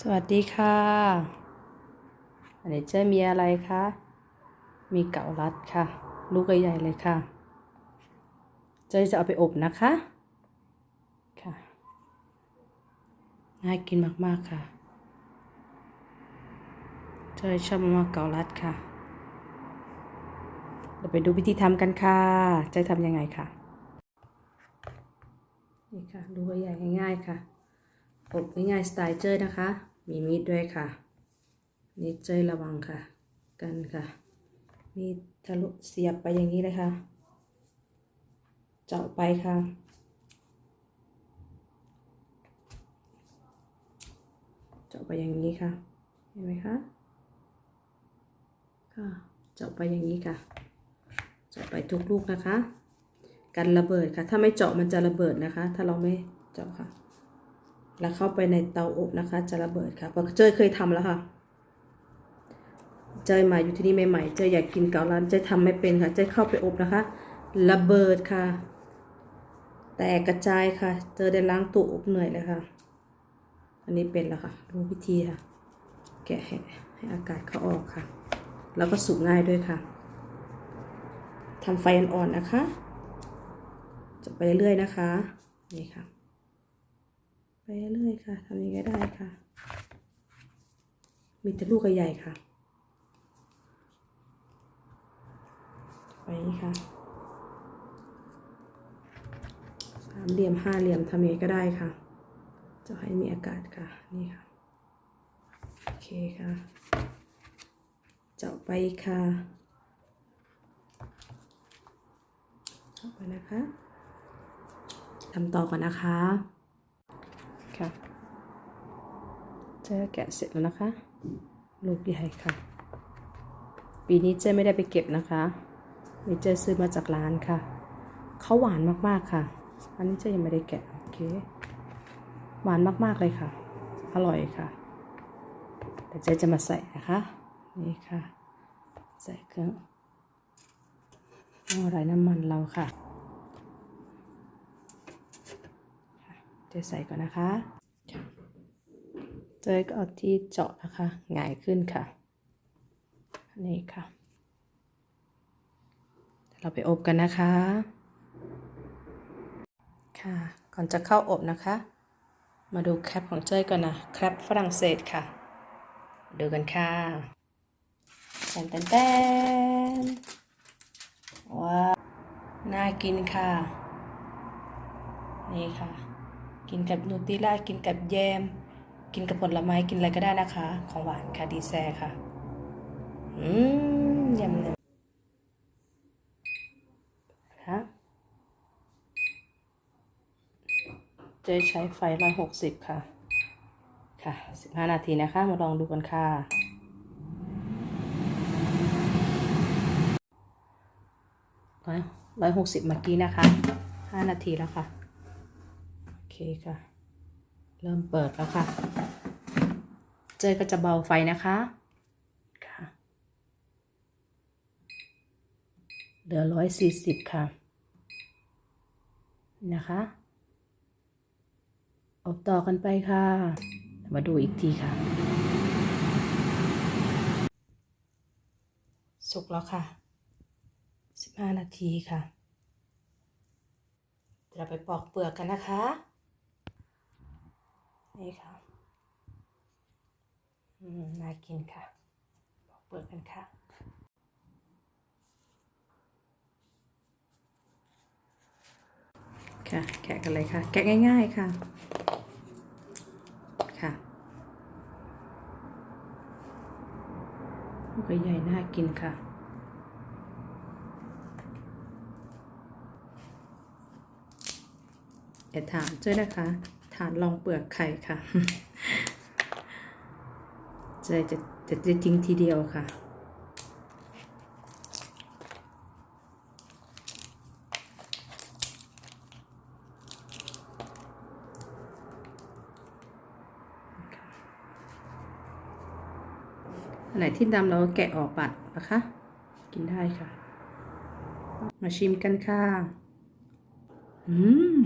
สวัสดีค่ะอันนี้เจะมีอะไรคะ มีเกาลัดค่ะ ลูกใหญ่ๆเลยค่ะเจจะเอาไปอบนะคะ ค่ะ น่ากินมากๆค่ะเจชอบมากๆเกาลัดค่ะ เราไปดูวิธีทำกันค่ะจะทำยังไงค่ะ นี่ค่ะ ดูใหญ่ๆง่ายๆค่ะ อบง่ายๆสไตล์เจ้ยนะคะ มีมีดด้วยค่ะนี่เจ้ยระวังค่ะ กันค่ะ มีดทะลุเสียบไปอย่างนี้เลยค่ะ เจาะไปค่ะเจาะไปอย่างนี้ค่ะ เห็นไหมคะค่ะเจาะไปอย่างนี้ค่ะ เจาะไปทุกลูกนะคะ กันระเบิดค่ะ ถ้าไม่เจาะมันจะระเบิดนะคะ ถ้าเราไม่เจาะค่ะ แล้วเข้าไปในเตาอบนะคะ จะระเบิดค่ะเพราะเจ้ยเคยทำแล้วค่ะเจ้ยมาอยู่ที่นี่ใหม่ๆเจ้ยอยากกินเกาลัดเจ้ยทำไม่เป็นค่ะเจ้ยเข้าไปอบนะคะ ระเบิดค่ะ แตกกระจายค่ะ เจอได้ล้างตู้อบเหนื่อยเลยค่ะ อันนี้เป็นแล้วค่ะรู้วิธีค่ะ แกะให้ให้อากาศเขาออกค่ะ แล้วก็สุกง่ายด้วยค่ะทำไฟอ่อนๆนะคะ จะไปเรื่อยๆนะคะ นี่ค่ะ ไปเรื่อยค่ะทำยังไงได้ค่ะ มีแต่ลูกใหญ่ค่ะ ไปนี่ค่ะ สามเหลี่ยมห้าเหลี่ยมทำยังไงก็ได้ค่ะ จะให้มีอากาศค่ะ นี่ค่ะ โอเคค่ะ เจาะไปค่ะเจาะไปนะคะทำต่อก่อนนะคะ ค่ะ เจ๊แกะเสร็จแล้วนะคะ ลูกใหญ่ค่ะ ปีนี้เจ๊ไม่ได้ไปเก็บนะคะนี่เจ๊ซื้อมาจากร้านค่ะ เขาหวานมากๆค่ะ อันนี้เจ๊ยังไม่ได้แกะโอเค หวานมากๆเลยค่ะ อร่อยค่ะเดี๋ยวเจ๊จะมาใส่นะคะ นี่ค่ะ ใส่เครื่องเอาไรน้ำมันเราค่ะ เจะใส่ก่อนนะคะ เจยก็เอาที่เจาะนะคะหงายขึ้นค่ะ นี่ค่ะ เราไปอบกันนะคะ ค่ะ ก่อนจะเข้าอบนะคะ มาดูแคปของเจ้ยก่อนนะ แคปฝรั่งเศสค่ะ ดูกันค่ะแตนแตนแตนว้าว น่ากินค่ะ นี่ค่ะ กินกับนูติล่ากินกับแยม กินกับผลไม้กินอะไรก็ได้นะคะ ของหวานค่ะดีแซค่ะ อืมยำเลยค่ะจะใช้ไฟร้อยหกสิบค่ะ ค่ะสิบห้านาทีนะคะ มาลองดูกันค่ะร้อยหกสิบเมื่อกี้นะคะห้านาทีแล้วค่ะ เคค่ะ เริ่มเปิดแล้วค่ะ เจยก็จะเบาไฟนะคะค่ะเหลือร้อยสี่สิบค่ะ นะคะอบต่อกันไปค่ะ มาดูอีกทีค่ะ สุกแล้วค่ะสิบห้านาทีค่ะ เราไปปอกเปลือกกันนะคะ นี่ค่ะอืมน่ากินค่ะปอกเปลือกกันค่ะค่ะแกะกันเลยค่ะ แกะง่าย ๆ ค่ะค่ะลูกใหญ่ๆน่ากินค่ะ เดี๋ยวถามเจ้ยนะคะ ฐานรองเปลือกไข่ค่ะจ้ยจะจะจะทิ้งทีเดียวค่ะ อันไหนที่ดำเราก็แกะออกปัดนะคะ กินได้ค่ะ มาชิมกันค่ะ อืม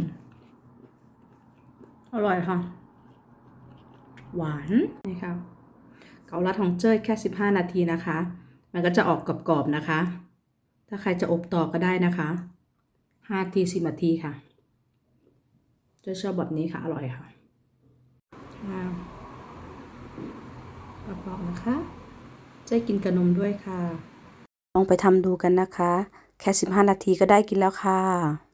อร่อยค่ะ หวานนี่ค่ะเกาลัดของเจ้ยแค่ 15 นาทีนะคะ มันก็จะออกกรอบๆนะคะ ถ้าใครจะอบต่อก็ได้นะคะ5นาที10นาทีค่ะเจ้ยชอบแบบนี้ค่ะ อร่อยค่ะว้าวกรอบๆนะคะเจ้ยกินกับนมด้วยค่ะ ลองไปทำดูกันนะคะ แค่ 15 นาทีก็ได้กินแล้วค่ะ